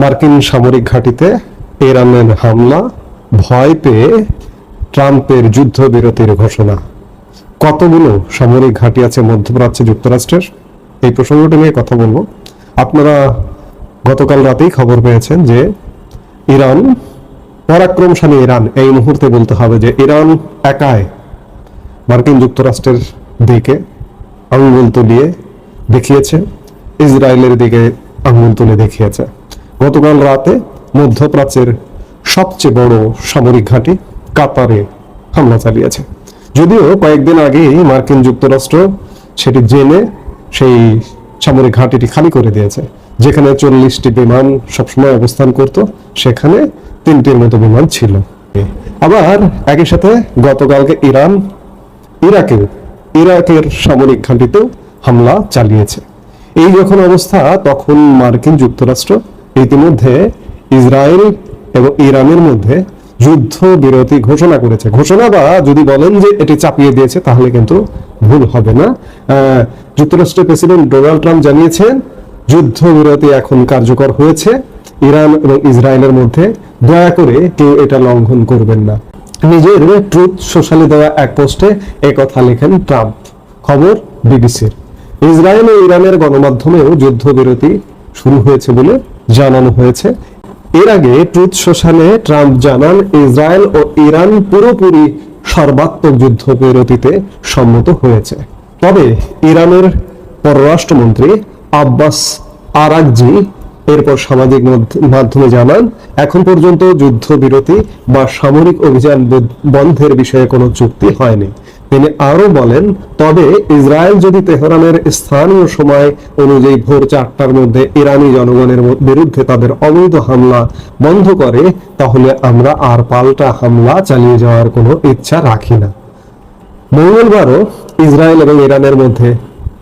মার্কিন সামরিক ঘাঁটিতে ইরানের হামলা, ভয় পেয়ে ট্রাম্পের যুদ্ধবিরতির ঘোষণা। কতগুলো সামরিক ঘাঁটি আছে মধ্যপ্রাচ্যে যুক্তরাষ্ট্রের? এই প্রসঙ্গটা নিয়ে কথা বলব। আপনারা গতকাল রাতেই খবর পেয়েছেন যে ইরান, পরাক্রমশালী ইরান, এই মুহূর্তে বলতে হবে যে ইরান একাই মার্কিন যুক্তরাষ্ট্রের দিকে আঙ্গুল তুলিয়ে দেখিয়েছে, ইসরায়েলের দিকে আঙ্গুল তুলে দেখিয়েছে। গতকাল রাতে মধ্যপ্রাচ্যের সবচেয়ে বড় সামরিক ঘাঁটি কাতারে হামলা চালিয়েছে। যদিও কয়েকদিন আগেই মার্কিন যুক্তরাষ্ট্র সেটি জেনে সেই সামরিক ঘাঁটিটি খালি করে দিয়েছে। যেখানে চল্লিশটি বিমান সবসময় অবস্থান করত, সেখানে তিনটির মতো বিমান ছিল। আবার একই সাথে গতকালকে ইরান, ইরাকেও ইরাকের সামরিক ঘাঁটিতেও হামলা চালিয়েছে। এই যখন অবস্থা, তখন মার্কিন যুক্তরাষ্ট্র ইতিমধ্যে ইসরায়েল এবং ইরানের মধ্যে যুদ্ধ বিরতি ঘোষণা করেছে। ঘোষণা বা যদি বলেন যে এটি চাপিয়ে দিয়েছে, তাহলে কিন্তু ভুল হবে না। যুক্তরাষ্ট্রের প্রেসিডেন্ট ডোনাল্ড ট্রাম্প জানিয়েছেন যুদ্ধ বিরতি এখন কার্যকর হয়েছে। ইরান এবং ইসরায়েলের মধ্যে দয়া করে কেউ এটা লঙ্ঘন করবেন না। নিজের ট্রুথ সোশ্যালে দেওয়া এক পোস্টে কথা লেখেন ট্রাম্প। খবর বিবিসির। ইসরায়েল ও ইরানের গণমাধ্যমেও যুদ্ধবিরতি শুরু হয়েছে বলে জানানো হয়েছে। এর আগে ট্রুথ সোশ্যালে ট্রাম্প জানান, ইসরায়েল ও ইরান পুরোপুরি সর্বাত্মক যুদ্ধ বিরতিতে সম্মত হয়েছে। তবে ইরানের পররাষ্ট্রমন্ত্রী আব্বাস আরাকজি এরপর সামাজিক মাধ্যমে জানান, এখন পর্যন্ত যুদ্ধবিরতি বা সামরিক অভিযান বন্ধের বিষয়ে কোনো চুক্তি হয়নি। তিনি আরও বলেন, তবে ইসরায়েল যদি তেহরানের স্থানীয় সময় অনুযায়ী ভোর চারটার মধ্যে ইরানি জনগণের বিরুদ্ধে তাদের অবৈধ হামলা বন্ধ করে, তাহলে আমরা আর পাল্টা হামলা চালিয়ে যাওয়ার কোনো ইচ্ছা রাখি না। মঙ্গলবারও ইসরায়েল এবং ইরানের মধ্যে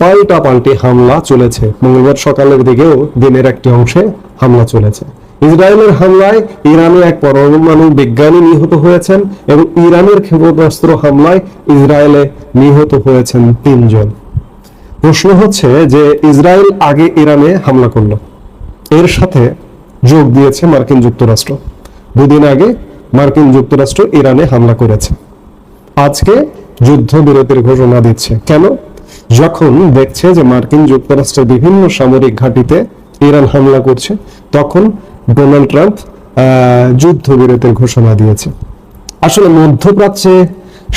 পাল্টা পাল্টি হামলা চলেছে। মঙ্গলবার সকালের দিকেও দিনের একটি অংশে হামলা চলেছে। ইসরায়েলের হামলায় ইরানে এক পরমাণু বিজ্ঞানী নিহত হয়েছেন এবং ইরানের ক্ষেপণাস্ত্র হামলায় ইসরায়েলে নিহত হয়েছেন তিনজন। প্রশ্ন হচ্ছে যে ইসরায়েল আগে ইরানে হামলা করল। এর সাথে যোগ দিয়েছে মার্কিন যুক্তরাষ্ট্র। দুদিন আগে মার্কিন যুক্তরাষ্ট্র ইরানে হামলা করেছে। আজকে যুদ্ধবিরতির ঘোষণা দিচ্ছে। কেন? যখন দেখছে যে মার্কিন যুক্তরাষ্ট্রের বিভিন্ন সামরিক ঘাঁটিতে ইরান হামলা করছে, তখন ডোনাল্ড ট্রাম্প যুদ্ধবিরতির ঘোষণা দিয়েছে। আসলে মধ্যপ্রাচ্যে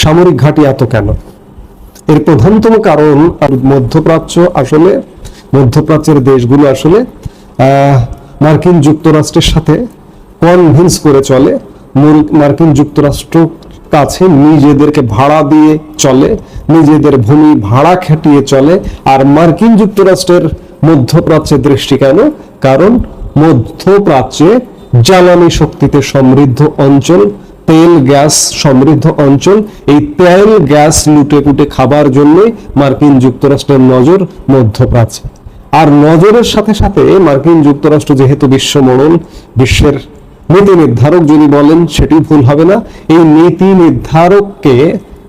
সামরিক ঘাঁটি এত কেন? এর প্রধানতম কারণ মধ্যপ্রাচ্য আসলে, মধ্যপ্রাচ্যের দেশগুলো আসলে মার্কিন যুক্তরাষ্ট্রের সাথে কনভিন্স করে চলে। মার্কিন যুক্তরাষ্ট্র কাছে নিজেদেরকে ভাড়া দিয়ে চলে, নিজেদের ভূমি ভাড়া খাটিয়ে চলে, আর মার্কিন যুক্তরাষ্ট্রের মধ্যপ্রাচ্যের দৃষ্টি কেন? কারণ মধ্যপ্রাচ্যে জ্বালানি শক্তিতে সমৃদ্ধ অঞ্চল, তেল, গ্যাস সমৃদ্ধ অঞ্চল, এই তেল, গ্যাস লুটে পুটে খাবার জন্যই মার্কিন যুক্তরাষ্ট্রের নজর মধ্যপ্রাচ্যে। আর নজরের সাথে সাথে মার্কিন যুক্তরাষ্ট্র যেহেতু বিশ্বমরণ বিশ্বের নীতি নির্ধারক যদি বলেন সেটি ভুল হবে না। এই নীতি নির্ধারককে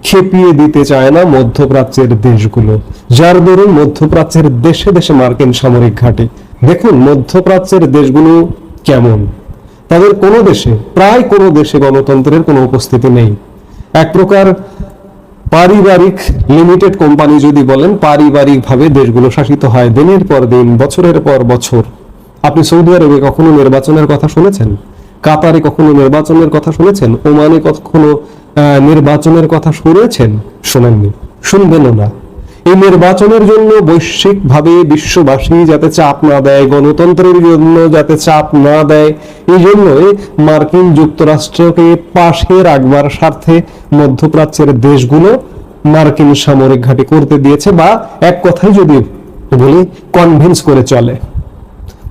খেপিয়ে দিতে চায় না মধ্যপ্রাচ্যের দেশগুলো। যার দরুন মধ্যপ্রাচ্যের দেশে দেশে মার্কিন সামরিক ঘাটে। দেখুন মধ্যপ্রাচ্যের দেশগুলো কেমন। তাদের কোনো দেশে, প্রায় কোনো দেশে গণতন্ত্রের কোনো উপস্থিতি নেই। এক প্রকার পারিবারিক লিমিটেড কোম্পানি যদি বলেন পারিবারিক ভাবে দেশগুলো শাসিত হয় দিনের পর দিন, বছরের পর বছর। আপনি সৌদি আরবে কখনো নির্বাচনের কথা শুনেছেন? কাতারে কখনো নির্বাচনের কথা শুনেছেন? ওমানে কখনো নির্বাচনের কথা শুনেছেন? শোনেননি। শুনবেনও না। এই নির্বাচনের জন্য বৈশ্বিকভাবে বিশ্ববাসী যাতে চাপ না দেয়, গণতন্ত্রের জন্য যাতে চাপ না দেয়, এই জন্যই মার্কিন যুক্তরাষ্ট্রকে পাশে রাখবার স্বার্থে মধ্যপ্রাচ্যের দেশগুলো মার্কিন সামরিক ঘাঁটি করতে দিয়েছে বা এক কথায় যদি বলি কনভিন্স করে চলে।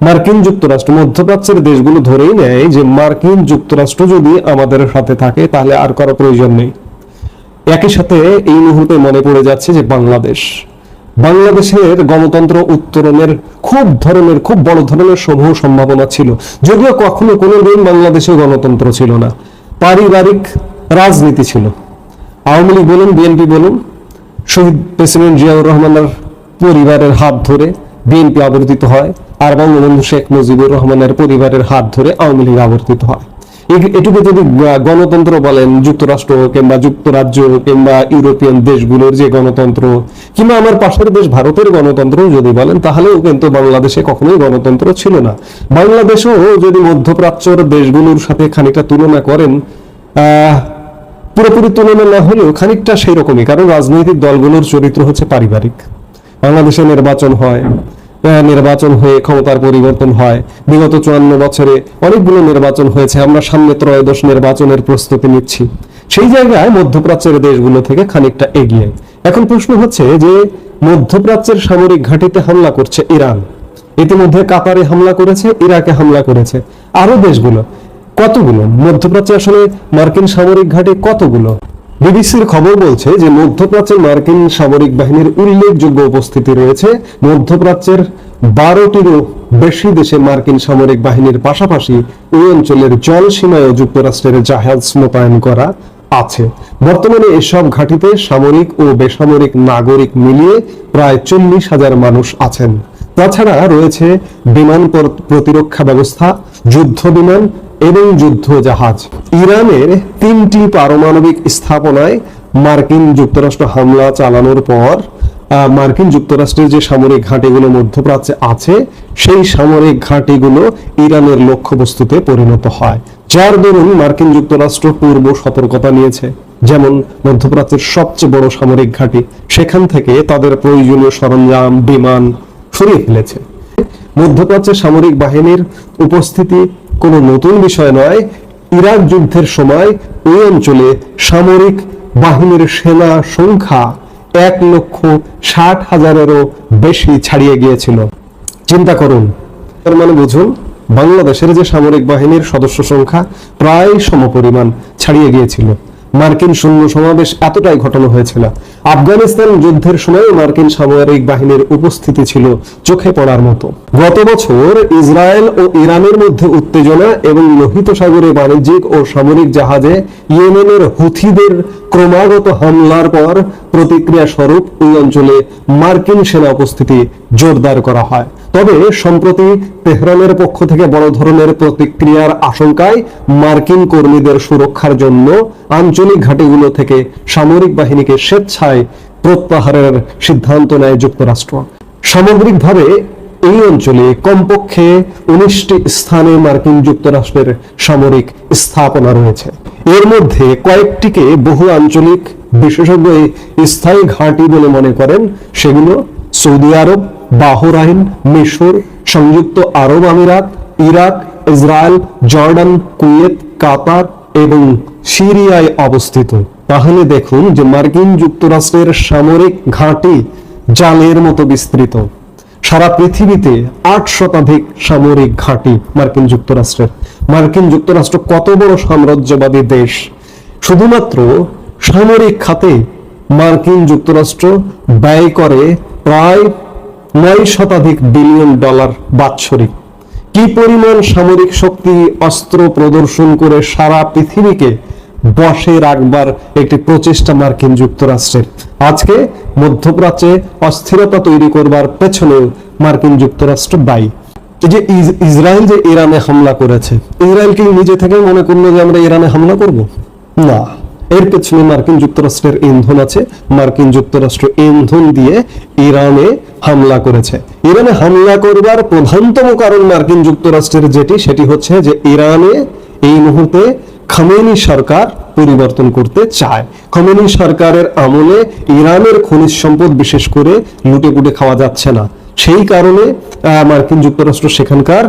মার্কিন যুক্তরাষ্ট্র, মধ্যপ্রাচ্যের দেশগুলো ধরেই নেয় যে মার্কিন যুক্তরাষ্ট্র যদি আমাদের সাথে থাকে, তাহলে আর কারও প্রয়োজন নেই। একই সাথে এই মুহূর্তে মনে পড়ে যাচ্ছে যে বাংলাদেশ, বাংলাদেশের গণতন্ত্র উত্তরণের খুব ধরনের, খুব বড় ধরনের সমূহ সম্ভাবনা ছিল। যদিও কখনো কোনো দিন বাংলাদেশে গণতন্ত্র ছিল না, পারিবারিক রাজনীতি ছিল। আওয়ামী লীগ বলুন, বিএনপি বলুন, শহীদ প্রেসিডেন্ট জিয়াউর রহমানের পরিবারের হাত ধরে বিএনপি আবর্তিত হয় আর বঙ্গবন্ধু শেখ মুজিবুর রহমানের পরিবারের হাত ধরে আওয়ামী লীগ আবর্তিত হয়। এটুকু যদি গণতন্ত্র বলেন, যুক্তরাষ্ট্র কিংবা যুক্তরাজ্য কিংবা ইউরোপিয়ান দেশগুলোর যে গণতন্ত্র, কিংবা আমার পাশের দেশ ভারতের গণতন্ত্র যদি বলেন, তাহলেও কিন্তু বাংলাদেশে কখনোই গণতন্ত্র ছিল না। বাংলাদেশও যদি মধ্যপ্রাচ্যের দেশগুলোর সাথে খানিকটা তুলনা করেন পুরোপুরি তুলনা না হলেও খানিকটা সেই রকমই কারণ রাজনৈতিক দলগুলোর চরিত্র হচ্ছে পারিবারিক। বাংলাদেশে নির্বাচন হয় নির্বাচন হয়ে ক্ষমতার পরিবর্তন হয়। বিগত চুয়ান্ন বছরে অনেকগুলো নির্বাচন হয়েছে, আমরা সামনে ত্রয়োদশ নির্বাচনের প্রস্তুতি নিচ্ছি। সেই জায়গায় মধ্যপ্রাচ্যের দেশগুলো থেকে খানিকটা এগিয়ে। এখন প্রশ্ন হচ্ছে যে, মধ্যপ্রাচ্যের সামরিক ঘাঁটিতে হামলা করছে ইরান। ইতিমধ্যে কাতারে হামলা করেছে, ইরাকে হামলা করেছে। আরও দেশগুলো, কতগুলো? মধ্যপ্রাচ্যে আসলে মার্কিন সামরিক ঘাঁটি কতগুলো? বিবিসির খবর বলছে যে, মধ্যপ্রাচ্যের মার্কিন সামরিক বাহিনীর উল্লেখযোগ্য উপস্থিতি রয়েছে। মধ্যপ্রাচ্যের বারোটিরও বেশি দেশে মার্কিন সামরিক বাহিনীর পাশাপাশি ওই অঞ্চলের জল সীমায় যুক্তরাষ্ট্রের জাহাজ মোতায়েন করা আছে। বর্তমানে এসব ঘাঁটিতে সামরিক ও বেসামরিক নাগরিক মিলিয়ে প্রায় চল্লিশ হাজার মানুষ আছেন। তাছাড়া রয়েছে বিমান প্রতিরক্ষা ব্যবস্থা, যুদ্ধ বিমান এবং যুদ্ধ জাহাজ ইরানের তিনটি পারমাণবিক স্থাপনায় মার্কিন যুক্তরাষ্ট্র হামলা চালানোর পর মার্কিন যুক্তরাষ্ট্রের যে সামরিক ঘাঁটিগুলো মধ্যপ্রাচ্যে আছে, সেই সামরিক ঘাঁটিগুলো ইরানের লক্ষ্যবস্তুতে পরিণত হয়। যার দরুন মার্কিন যুক্তরাষ্ট্র পূর্ব সতর্কতা নিয়েছে। যেমন মধ্যপ্রাচ্যের সবচেয়ে বড় সামরিক ঘাঁটি, সেখান থেকে তাদের প্রয়োজনীয় সরঞ্জাম, বিমান সরিয়ে ফেলেছে। মধ্যপ্রাচ্যের সামরিক বাহিনীর উপস্থিতি কোনো নতুন বিষয় নয়। ইরাক যুদ্ধের সময় ওই অঞ্চলে সামরিক বাহিনীর সেনা সংখ্যা এক লক্ষ ষাট হাজারেরও বেশি ছাড়িয়ে গিয়েছিল। চিন্তা করুন। তার মানে বুঝুন, বাংলাদেশের যে সামরিক বাহিনীর সদস্য সংখ্যা প্রায় সমপরিমাণ ছাড়িয়ে গিয়েছিল। মার্কিন সৈন্য সমাবেশ এতটাই ঘটানো হয়েছিল। আফগানিস্তান যুদ্ধের সময় মার্কিন সামরিক বাহিনীর উপস্থিতি ছিল চোখে পড়ার মতো। গত বছর ইসরায়েল ও ইরানের মধ্যে উত্তেজনা এবং লোহিত সাগরে বাণিজ্যিক ও সামরিক জাহাজে ইয়েমেনের হুথিদের ক্রমাগত হামলার পর প্রতিক্রিয়া স্বরূপ ওই অঞ্চলে মার্কিন সেনা উপস্থিতি জোরদার করা হয়। তবে সম্প্রতি তেহরানের পক্ষ থেকে বড় ধরনের প্রতিক্রিয়ার আশঙ্কায় মার্কিন কর্মীদের সুরক্ষার জন্য আঞ্চলিক ঘাটিগুলো থেকে সামরিক বাহিনীকে স্বেচ্ছায় প্রত্যাহারের সিদ্ধান্ত নেয় যুক্তরাষ্ট্র। সামগ্রিকভাবে এই অঞ্চলে কমপক্ষে উনিশটি স্থানে মার্কিন যুক্তরাষ্ট্রের সামরিক স্থাপনা রয়েছে। এর মধ্যে কয়েকটিকে বহু আঞ্চলিক বিশেষজ্ঞ স্থায়ী ঘাঁটি বলে মনে করেন। সেগুলো সৌদি আরব, বাহরাইন, মিশর, সংযুক্ত আরব আমিরাত, Iraq, Israel, Jordan, Kuwait, Qatar এবং সিরিয়ায় অবস্থিত। তাহলে দেখুন যে মার্কিন যুক্তরাষ্ট্রের সামরিক ঘাঁটি জালের মতো বিস্তৃত। সারা পৃথিবীতে আট শতাধিক সামরিক ঘাঁটি মার্কিন যুক্তরাষ্ট্রের। মার্কিন যুক্তরাষ্ট্র কত বড় সাম্রাজ্যবাদী দেশ? শুধুমাত্র সামরিক খাতে মার্কিন যুক্তরাষ্ট্র ব্যয় করে প্রায় নয় শতাধিক বিলিয়ন ডলার বাৎসরিক। কি পরিমাণ সামরিক শক্তি, অস্ত্র প্রদর্শন করে সারা পৃথিবীকে বসে রাখবার একটি প্রচেষ্টা মার্কিন যুক্তরাষ্ট্রের? আজকে মধ্যপ্রাচ্যে অস্থিরতা তৈরি করবার পেছনে মার্কিন যুক্তরাষ্ট্র দায়ী যে ইসরায়েল যে ইরানে হামলা করেছে, ইসরায়েল কি নিজে থেকে মনে করল যে আমরা ইরানে হামলা করব? না। এর পেছনে মার্কিন যুক্তরাষ্ট্রের ইন্ধন আছে। মার্কিন যুক্তরাষ্ট্র ইন্ধন দিয়ে ইরানে হামলা করেছে। ইরানে হামলা করবার প্রধানতম কারণ মার্কিন যুক্তরাষ্ট্রের যেটি, সেটি হচ্ছে যে ইরানে এই মুহূর্তে খামেনি সরকার পরিবর্তন করতে চায়। খামেনি সরকারের আমলে ইরানের খনিজ সম্পদ বিশেষ করে লুটে পুটে খাওয়া যাচ্ছে না। সেই কারণে মার্কিন যুক্তরাষ্ট্র সেখানকার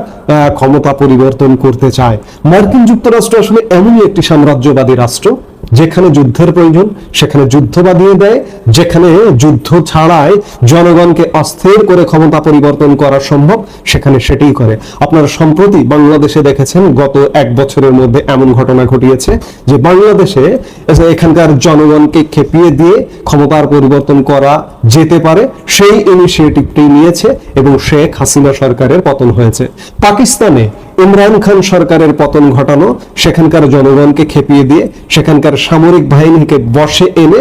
ক্ষমতা পরিবর্তন করতে চায়। মার্কিন যুক্তরাষ্ট্র আসলে এমনই একটি সাম্রাজ্যবাদী রাষ্ট্র। যেখানে যুদ্ধের প্রয়োজন, সেখানে যুদ্ধ বাদিয়ে দেয়, যেখানে যুদ্ধ ছাড়াই জনগণকে অস্থির করে ক্ষমতা পরিবর্তন করা সম্ভব, সেখানে সেটাই করে। আপনারা সম্প্রতি বাংলাদেশে দেখেছেন, গত এক বছরের মধ্যে এমন ঘটনা ঘটিয়েছে যে বাংলাদেশে এখানকার জনগণকে খেপিয়ে দিয়ে ক্ষমতার পরিবর্তন করা যেতে পারে, সেই ইনিশিয়েটিভটি নিয়েছে এবং শেখ হাসিনা সরকারের পতন হয়েছে। পাকিস্তানে ইমরান খান সরকারের পতন ঘটানো সেখানকার জনগণকে খেপিয়ে দিয়ে, সেখানকার সামরিক বাহিনীকে বসে এনে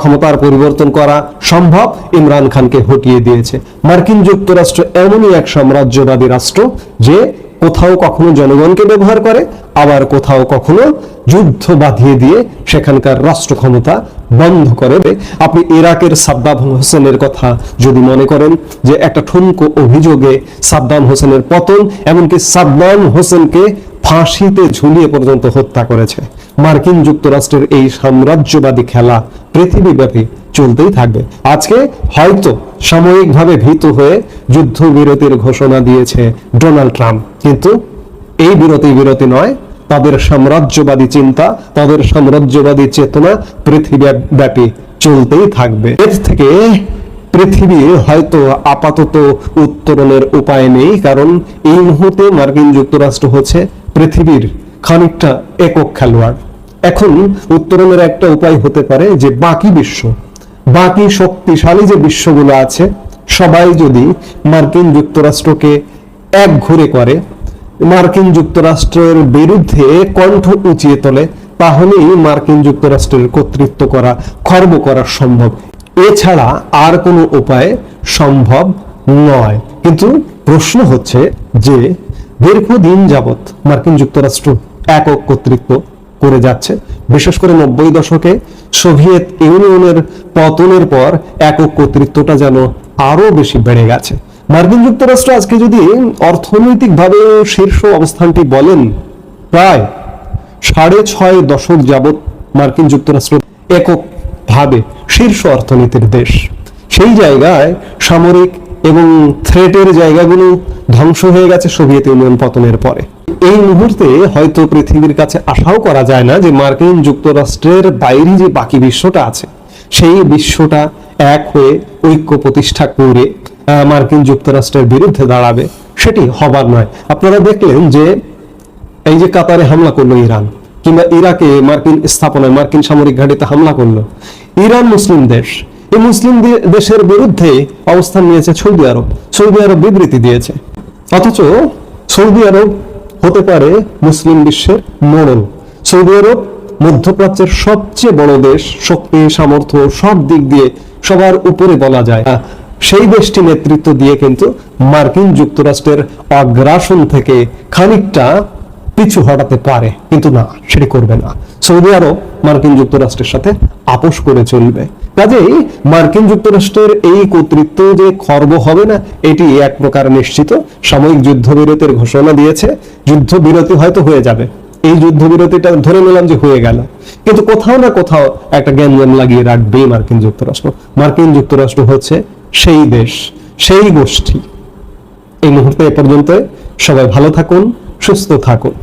ক্ষমতার পরিবর্তন করা সম্ভব ইমরান খানকে হটিয়ে দিয়েছে। মার্কিন যুক্তরাষ্ট্র এমনই এক সাম্রাজ্যবাদী রাষ্ট্র যে কোথাও কখনো জনগণকে ব্যবহার করে, আবার কোথাও কখনো যুদ্ধ বাঁধিয়ে দিয়ে সেখানকার রাষ্ট্র ক্ষমতা বন্ধ করে আপনি ইরাকের সাদ্দাম হোসেনের কথা যদি মনে করেন যে একটা ঠুনকো অভিযোগে সাদ্দাম হোসেনের পতন, এমনকি সাদ্দাম হোসেনকে ফাঁসিতে ঝুলিয়ে পর্যন্ত হত্যা করেছে। মার্কিন যুক্তরাষ্ট্রের এই সাম্রাজ্যবাদী খেলা পৃথিবীব্যাপী চলতেই থাকবে। আজকে হয়তো সাময়িকভাবে ভীত হয়ে যুদ্ধবিরতির ঘোষণা দিয়েছে ডোনাল্ড ট্রাম্প। কিন্তু এই বিরতি বিরতি নয়, তাদের সাম্রাজ্যবাদী চিন্তা, তাদের সাম্রাজ্যবাদী চেতনা পৃথিবীব্যাপী চলতেই থাকবে। এর থেকে পৃথিবীর হয়তো আপাতত উত্তরণের উপায় নেই, কারণ এই মুহূর্তে মার্কিন যুক্তরাষ্ট্র হচ্ছে পৃথিবীর খানিকটা একক খেলোয়াড়। এখন উত্তরণের একটা উপায় হতে পারে যে বাকি বিশ্ব বাকি শক্তিশালী যে বিশ্বগুলো আছে, সবাই যদি মার্কিন যুক্তরাষ্ট্রকে এক ঘুরে করে, মার্কিন যুক্তরাষ্ট্রের বিরুদ্ধে কণ্ঠ উঁচিয়ে তোলে, তাহলেই মার্কিন যুক্তরাষ্ট্রের কর্তৃত্ব করা, খর্ব করা সম্ভব। এছাড়া আর কোনো উপায় সম্ভব নয়। কিন্তু প্রশ্ন হচ্ছে যে দীর্ঘদিন যাবৎ মার্কিন যুক্তরাষ্ট্র একক কর্তৃত্ব করে যাচ্ছে। বিশেষ করে নব্বই দশকে সোভিয়েত ইউনিয়নের পতনের পর একক কর্তৃত্বটা যেন আরও বেশি বেড়ে গেছে। মার্কিন যুক্তরাষ্ট্র আজকে যদি অর্থনৈতিকভাবে শীর্ষ অবস্থানটি বলেন, প্রায় সাড়ে ছয় দশক যাবৎ মার্কিন যুক্তরাষ্ট্র এককভাবে শীর্ষ অর্থনীতির দেশ। সেই জায়গায় সামরিক এবং থ্রেটের জায়গাগুলো ধ্বংস হয়ে গেছে সোভিয়েত ইউনিয়ন পতনের পরে। এই মুহূর্তে হয়তো পৃথিবীর কাছে আশাও করা যায় না যে মার্কিন যুক্তরাষ্ট্রের বাইরে যে বাকি বিশ্বটা আছে, সেই বিশ্বটা এক হয়ে ঐক্য প্রতিষ্ঠা করে মার্কিন যুক্তরাষ্ট্রের বিরুদ্ধে দাঁড়াবে, সেটি হবার নয়। আপনারা দেখলেন যে এই যে কাতারে হামলা করল ইরান, কিংবা ইরাকে মার্কিন স্থাপনায় মার্কিন সামরিক ঘাঁটিতে হামলা করল, ইরান মুসলিম দেশ, এই মুসলিম দেশের বিরুদ্ধে অবস্থান নিয়েছে সৌদি আরব সৌদি আরব বিবৃতি দিয়েছে। অথচ সৌদি আরব হতে পারে মুসলিম বিশ্বের মোড়ল সৌদি আরব মধ্যপ্রাচ্যের সবচেয়ে বড় দেশ, শক্তি, সামর্থ্য, সব দিক দিয়ে সবার উপরে বলা যায়। সেই দেশটি নেতৃত্ব দিয়ে কিন্তু মার্কিন যুক্তরাষ্ট্রের অগ্রাসন থেকে খানিকটা পিছু হটাতে পারে। কিন্তু না, সেটি করবে না। সৌদি আরব মার্কিন যুক্তরাষ্ট্রের সাথে আপোষ করে চলবে। কাজেই মার্কিন যুক্তরাষ্ট্রের এই কর্তৃত্ব যে খর্ব হবে না, এটি এক প্রকার নিশ্চিত। সাময়িক যুদ্ধবিরতির ঘোষণা দিয়েছে, যুদ্ধবিরতি হয়তো হয়ে যাবে। এই যুদ্ধবিরতিটা ধরে নিলাম যে হয়ে গেল। কিন্তু কোথাও না কোথাও একটা জ্ঞান লাগিয়ে রাখবেই মার্কিন যুক্তরাষ্ট্র। মার্কিন যুক্তরাষ্ট্র হচ্ছে সেই দেশ, সেই গোষ্ঠী। এই মুহূর্তে এ পর্যন্ত সবাই ভালো থাকুন, সুস্থ থাকুন।